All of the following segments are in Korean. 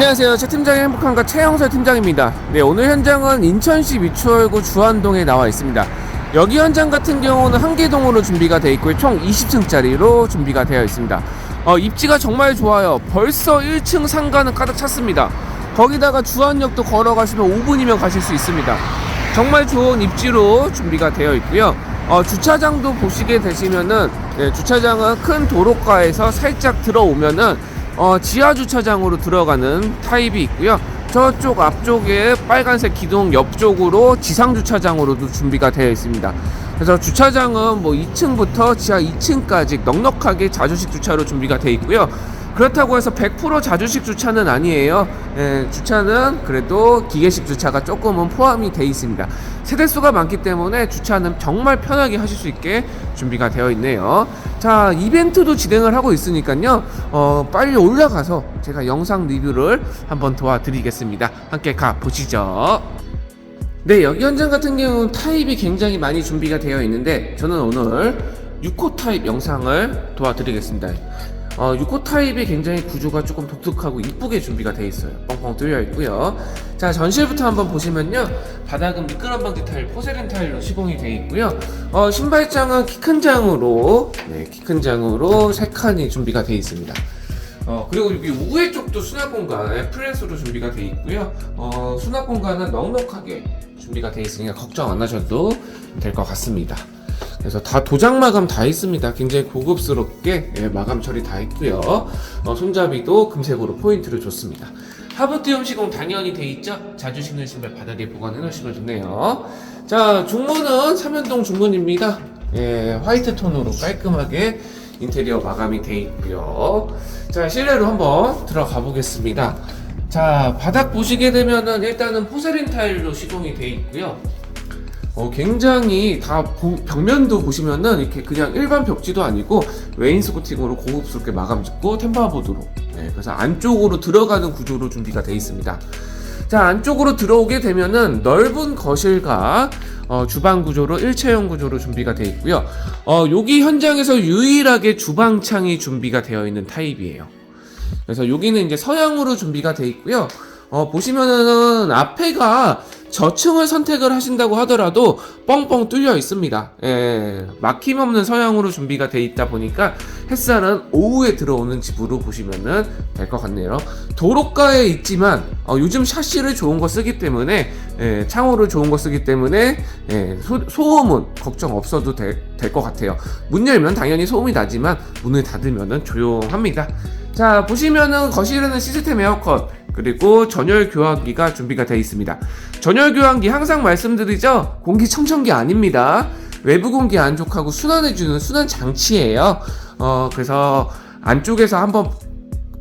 안녕하세요. 최 팀장의 행복한가 최영설 팀장입니다. 네, 오늘 현장은 인천시 미추홀구 주안동에 나와 있습니다. 여기 현장 같은 경우는 한 개동으로 준비가 되어 있고요. 총 20층짜리로 준비가 되어 있습니다. 어, 입지가 정말 좋아요. 벌써 1층 상가는 가득 찼습니다. 거기다가 주안역도 걸어가시면 5분이면 가실 수 있습니다. 정말 좋은 입지로 준비가 되어 있고요. 어, 주차장도 보시게 되시면은 네, 주차장은 큰 도로가에서 살짝 들어오면은 어, 지하 주차장으로 들어가는 타입이 있고요. 저쪽 앞쪽에 빨간색 기둥 옆쪽으로 지상 주차장으로도 준비가 되어 있습니다. 그래서 주차장은 뭐 2층부터 지하 2층까지 넉넉하게 자주식 주차로 준비가 되어 있고요. 그렇다고 해서 100% 자주식 주차는 아니에요. 예, 주차는 그래도 기계식 주차가 조금은 포함이 되어 있습니다. 세대수가 많기 때문에 주차는 정말 편하게 하실 수 있게 준비가 되어 있네요. 자, 이벤트도 진행을 하고 있으니까요. 어, 빨리 올라가서 제가 영상 리뷰를 한번 도와드리겠습니다. 함께 가 보시죠. 네, 여기 현장 같은 경우는 타입이 굉장히 많이 준비가 되어 있는데 저는 오늘 6호 타입 영상을 도와드리겠습니다. 어, 6호 타입이 굉장히 구조가 조금 독특하고 이쁘게 준비가 되어 있어요. 뻥뻥 뚫려 있고요. 자, 전실부터 한번 보시면요. 바닥은 미끄럼 방지 타일, 포세린 타일로 시공이 되어 있고요. 어, 신발장은 키 큰 장으로, 네, 키 큰 장으로 3칸이 준비가 되어 있습니다. 어, 그리고 여기 우회 쪽도 수납 공간, 프레스로 준비가 되어 있고요. 어, 수납 공간은 넉넉하게 준비가 되어 있으니까 걱정 안 하셔도 될 것 같습니다. 그래서 다 도장 마감 다 있습니다. 굉장히 고급스럽게 예, 마감 처리 다 있고요. 어, 손잡이도 금색으로 포인트를 줬습니다. 하부티움 시공 당연히 돼 있죠. 자주 신는 신발 바닥에 보관해 놓으시면 좋네요. 자 중문은 삼연동 중문입니다. 예, 화이트 톤으로 깔끔하게 인테리어 마감이 돼 있고요. 자 실내로 한번 들어가 보겠습니다. 자 바닥 보시게 되면은 일단은 포세린 타일로 시공이 돼 있고요. 어, 굉장히 다 보- 벽면도 보시면은 이렇게 그냥 일반 벽지도 아니고 웨인스코팅으로 고급스럽게 마감 짓고 템바보드로 네, 그래서 안쪽으로 들어가는 구조로 준비가 되어 있습니다. 자 안쪽으로 들어오게 되면은 넓은 거실과 어, 주방 구조로 일체형 구조로 준비가 되어 있고요. 어, 여기 현장에서 유일하게 주방창이 준비가 되어 있는 타입이에요. 그래서 여기는 이제 서양으로 준비가 되어 있고요. 어, 보시면은 앞에가 저층을 선택을 하신다고 하더라도 뻥뻥 뚫려 있습니다. 예, 막힘없는 서양으로 준비가 돼 있다 보니까 햇살은 오후에 들어오는 집으로 보시면은 될 것 같네요. 도로가에 있지만 어, 요즘 샤시를 좋은 거 쓰기 때문에 예, 창호를 좋은 거 쓰기 때문에 예, 소, 소음은 걱정 없어도 될 것 같아요. 문 열면 당연히 소음이 나지만 문을 닫으면은 조용합니다. 자 보시면은 거실에는 시스템 에어컨 그리고 전열 교환기가 준비가 되어 있습니다. 전열 교환기 항상 말씀드리죠. 공기 청정기 아닙니다. 외부 공기 안쪽하고 순환해주는 순환 장치예요. 어 그래서 안쪽에서 한번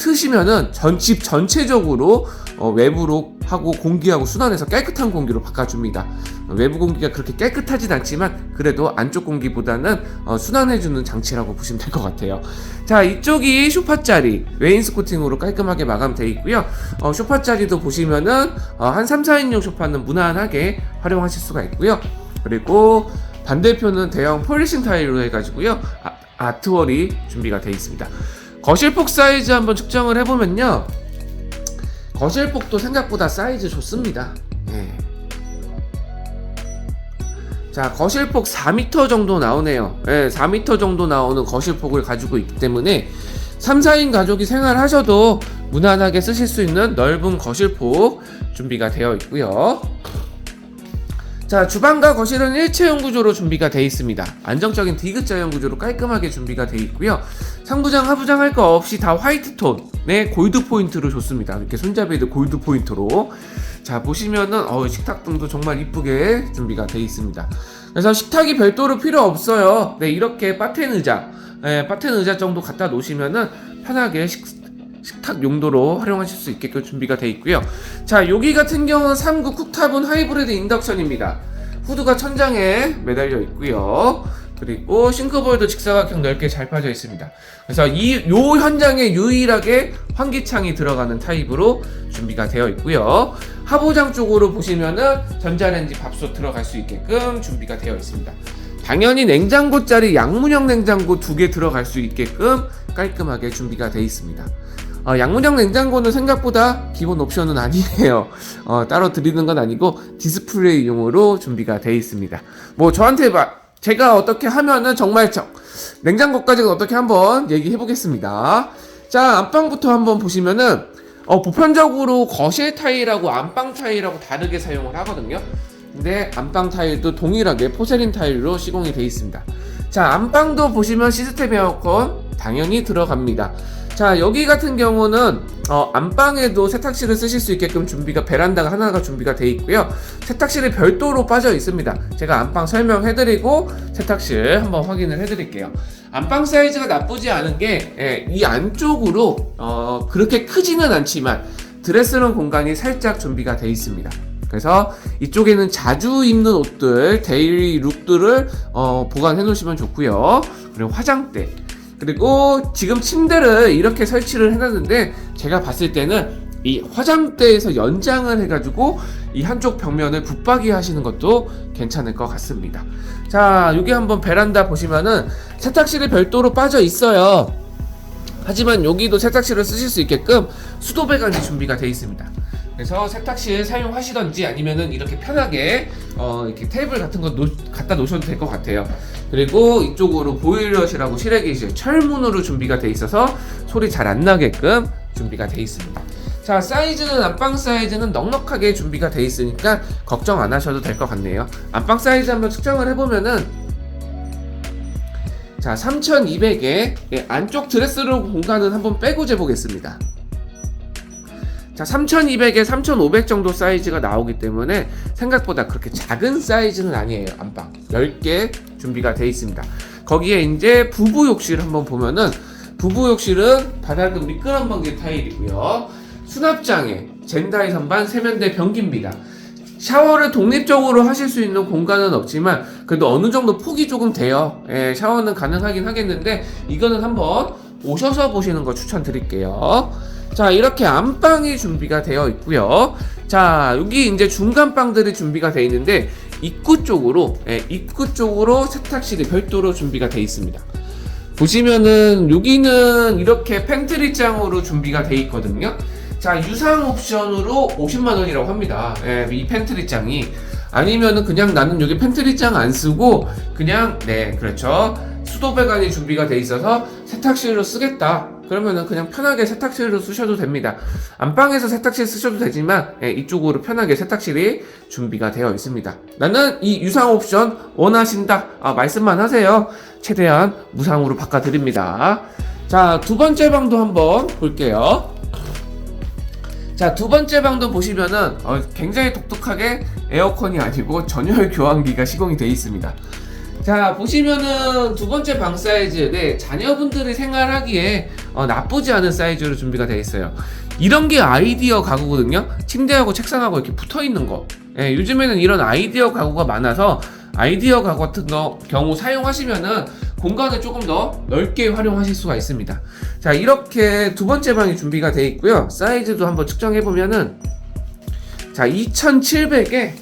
트시면은 전집 전체적으로 어, 외부로 하고 공기하고 순환해서 깨끗한 공기로 바꿔줍니다. 어, 외부 공기가 그렇게 깨끗하진 않지만 그래도 안쪽 공기보다는 어, 순환해주는 장치라고 보시면 될 것 같아요. 자 이쪽이 쇼파 자리 웨인스 코팅으로 깔끔하게 마감되어 있고요. 어, 쇼파 자리도 보시면은 어, 한 3, 4인용 쇼파는 무난하게 활용하실 수가 있고요. 그리고 반대편은 대형 폴리싱 타일로 해가지고요. 아, 아트월이 준비가 되어 있습니다. 거실폭 사이즈 한번 측정을 해보면요. 거실폭도 생각보다 사이즈 좋습니다. 예. 자, 거실폭 4m 정도 나오네요. 예, 4m 정도 나오는 거실폭을 가지고 있기 때문에 3, 4인 가족이 생활하셔도 무난하게 쓰실 수 있는 넓은 거실폭 준비가 되어 있고요. 자, 주방과 거실은 일체형 구조로 준비가 되어 있습니다. 안정적인 디귿자형 구조로 깔끔하게 준비가 되어 있고요. 상부장, 하부장 할 거 없이 다 화이트 톤의 골드 포인트로 줬습니다. 이렇게 손잡이도 골드 포인트로. 자, 보시면은 어, 식탁 등도 정말 이쁘게 준비가 되어 있습니다. 그래서 식탁이 별도로 필요 없어요. 네, 이렇게 바텐 의자, 네, 바텐 의자 정도 갖다 놓으시면은 편하게 식, 식탁 용도로 활용하실 수 있게끔 준비가 되어 있고요. 자, 여기 같은 경우는 3구 쿡탑은 하이브리드 인덕션입니다. 후드가 천장에 매달려 있고요. 그리고 싱크볼도 직사각형 넓게 잘 빠져 있습니다. 그래서 이 요 현장에 유일하게 환기창이 들어가는 타입으로 준비가 되어 있고요. 하부장 쪽으로 보시면은 전자레인지 밥솥 들어갈 수 있게끔 준비가 되어 있습니다. 당연히 냉장고 짜리 양문형 냉장고 두 개 들어갈 수 있게끔 깔끔하게 준비가 되어 있습니다. 어, 양문형 냉장고는 생각보다 기본 옵션은 아니에요. 어, 따로 드리는 건 아니고 디스플레이용으로 준비가 되어 있습니다. 뭐 저한테 마, 제가 어떻게 하면은 정말 저, 냉장고까지는 어떻게 한번 얘기해 보겠습니다. 자 안방부터 한번 보시면은 어, 보편적으로 거실 타일하고 안방 타일하고 다르게 사용을 하거든요. 근데 안방 타일도 동일하게 포세린 타일로 시공이 되어 있습니다. 자 안방도 보시면 시스템 에어컨 당연히 들어갑니다. 자 여기 같은 경우는 어, 안방에도 세탁실을 쓰실 수 있게끔 준비가 베란다가 하나가 준비가 되어 있고요 세탁실이 별도로 빠져 있습니다 제가 안방 설명해드리고 세탁실 한번 확인을 해드릴게요 안방 사이즈가 나쁘지 않은 게 이 안쪽으로 어, 그렇게 크지는 않지만 드레스룸 공간이 살짝 준비가 되어 있습니다 그래서 이쪽에는 자주 입는 옷들, 데일리 룩들을 어, 보관해 놓으시면 좋고요. 그리고 화장대. 그리고 지금 침대를 이렇게 설치를 해놨는데 제가 봤을 때는 이 화장대에서 연장을 해가지고 이 한쪽 벽면을 붙박이 하시는 것도 괜찮을 것 같습니다. 자, 여기 한번 베란다 보시면은 세탁실이 별도로 빠져 있어요. 하지만 여기도 세탁실을 쓰실 수 있게끔 수도 배관이 준비가 되어 있습니다. 그래서 세탁실 사용하시던지 아니면은 이렇게 편하게 어 이렇게 테이블 같은 거 놓, 갖다 놓으셔도 될 것 같아요. 그리고 이쪽으로 보일러실하고 실외기실 철문으로 준비가 돼 있어서 소리 잘 안 나게끔 준비가 돼 있습니다. 자 사이즈는 안방 사이즈는 넉넉하게 준비가 돼 있으니까 걱정 안 하셔도 될 것 같네요. 안방 사이즈 한번 측정을 해보면은 자 3200에 예, 안쪽 드레스룸 공간은 한번 빼고 재보겠습니다. 자, 3200에 3500 정도 사이즈가 나오기 때문에 생각보다 그렇게 작은 사이즈는 아니에요. 안방. 10개 준비가 되어 있습니다. 거기에 이제 부부 욕실 한번 보면은 부부 욕실은 바닥은 미끄럼 방지 타일이고요. 수납장에 젠다이 선반 세면대 변기입니다. 샤워를 독립적으로 하실 수 있는 공간은 없지만 그래도 어느 정도 폭이 조금 돼요. 예, 샤워는 가능하긴 하겠는데 이거는 한번 오셔서 보시는 거 추천드릴게요. 자 이렇게 안방이 준비가 되어 있고요. 자 여기 이제 중간 방들이 준비가 되어 있는데 입구 쪽으로 예, 입구 쪽으로 세탁실이 별도로 준비가 되어 있습니다. 보시면은 여기는 이렇게 팬트리장으로 준비가 되어 있거든요. 자 유상 옵션으로 50만원이라고 합니다. 예, 이 팬트리장이. 아니면은 그냥 나는 여기 팬트리장 안 쓰고 그냥 네 그렇죠. 수도 배관이 준비가 돼 있어서 세탁실로 쓰겠다 그러면은 그냥 편하게 세탁실로 쓰셔도 됩니다. 안방에서 세탁실 쓰셔도 되지만 예, 이쪽으로 편하게 세탁실이 준비가 되어 있습니다. 나는 이 유상 옵션 원하신다. 아, 말씀만 하세요. 최대한 무상으로 바꿔드립니다. 자, 두 번째 방도 한번 볼게요. 자, 두 번째 방도 보시면은 어, 굉장히 독특하게 에어컨이 아니고 전열 교환기가 시공이 되어 있습니다. 자 보시면은 두 번째 방 사이즈 네 자녀분들이 생활하기에 어, 나쁘지 않은 사이즈로 준비가 되어 있어요. 이런 게 아이디어 가구거든요. 침대하고 책상하고 이렇게 붙어 있는 거. 예, 요즘에는 이런 아이디어 가구가 많아서 아이디어 가구 같은 거 경우 사용하시면은 공간을 조금 더 넓게 활용하실 수가 있습니다. 자 이렇게 두 번째 방이 준비가 되어 있고요. 사이즈도 한번 측정해 보면은 자 2700에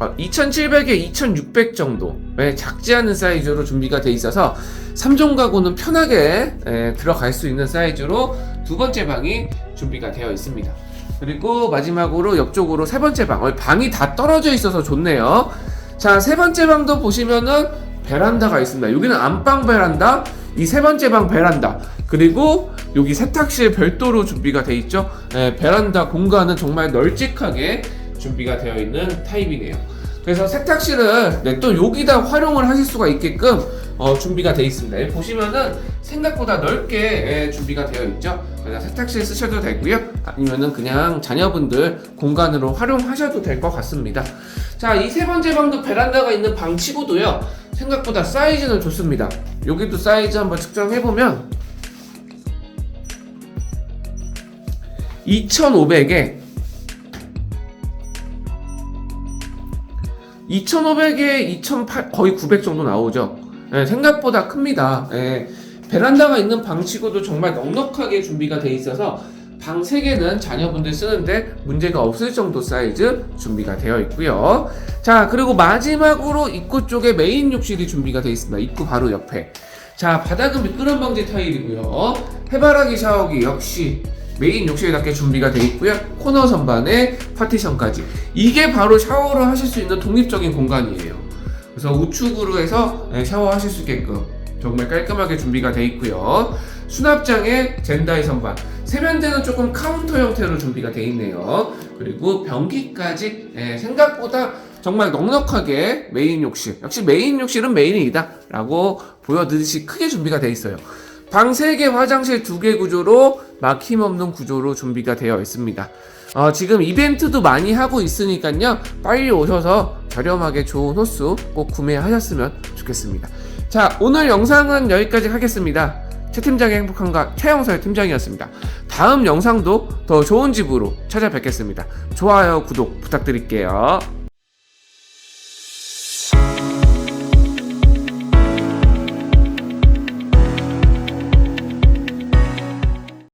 어, 2700에 2600 정도 네, 작지 않은 사이즈로 준비가 돼 있어서 3종 가구는 편하게 예, 들어갈 수 있는 사이즈로 두 번째 방이 준비가 되어 있습니다. 그리고 마지막으로 옆쪽으로 세 번째 방. 어, 방이 다 떨어져 있어서 좋네요. 자, 세 번째 방도 보시면은 베란다가 있습니다. 여기는 안방 베란다, 이 세 번째 방 베란다, 그리고 여기 세탁실 별도로 준비가 돼 있죠. 예, 베란다 공간은 정말 널찍하게 준비가 되어 있는 타입이네요. 그래서 세탁실을 네, 또 여기다 활용을 하실 수가 있게끔 어, 준비가 되어 있습니다. 여기 보시면은 생각보다 넓게 예, 준비가 되어 있죠. 그래서 세탁실 쓰셔도 되고요. 아니면은 그냥 자녀분들 공간으로 활용하셔도 될 것 같습니다. 자, 이 세 번째 방도 베란다가 있는 방 치고도요. 생각보다 사이즈는 좋습니다. 여기도 사이즈 한번 측정해 보면 2,500에 2,500에 2,800 거의 900 정도 나오죠. 예, 생각보다 큽니다. 예, 베란다가 있는 방치고도 정말 넉넉하게 준비가 돼 있어서 방 3개는 자녀분들 쓰는데 문제가 없을 정도 사이즈 준비가 되어 있고요. 자, 그리고 마지막으로 입구 쪽에 메인 욕실이 준비가 되어 있습니다. 입구 바로 옆에. 자, 바닥은 미끄럼 방지 타일이고요. 해바라기 샤워기 역시 메인 욕실답게 준비가 되어 있고요. 코너 선반에 파티션까지. 이게 바로 샤워를 하실 수 있는 독립적인 공간이에요. 그래서 우측으로 해서 네, 샤워하실 수 있게끔 정말 깔끔하게 준비가 되어 있고요. 수납장에 젠다이 선반. 세면대는 조금 카운터 형태로 준비가 되어 있네요. 그리고 변기까지 예, 생각보다 정말 넉넉하게 메인 욕실. 역시 메인 욕실은 메인이다. 라고 보여드듯이 크게 준비가 되어 있어요. 방 3개, 화장실 2개 구조로 막힘없는 구조로 준비가 되어 있습니다. 어, 지금 이벤트도 많이 하고 있으니까요. 빨리 오셔서 저렴하게 좋은 호수 꼭 구매하셨으면 좋겠습니다. 자, 오늘 영상은 여기까지 하겠습니다. 최 팀장의 행복한가 최영서의 팀장이었습니다. 다음 영상도 더 좋은 집으로 찾아뵙겠습니다. 좋아요, 구독 부탁드릴게요.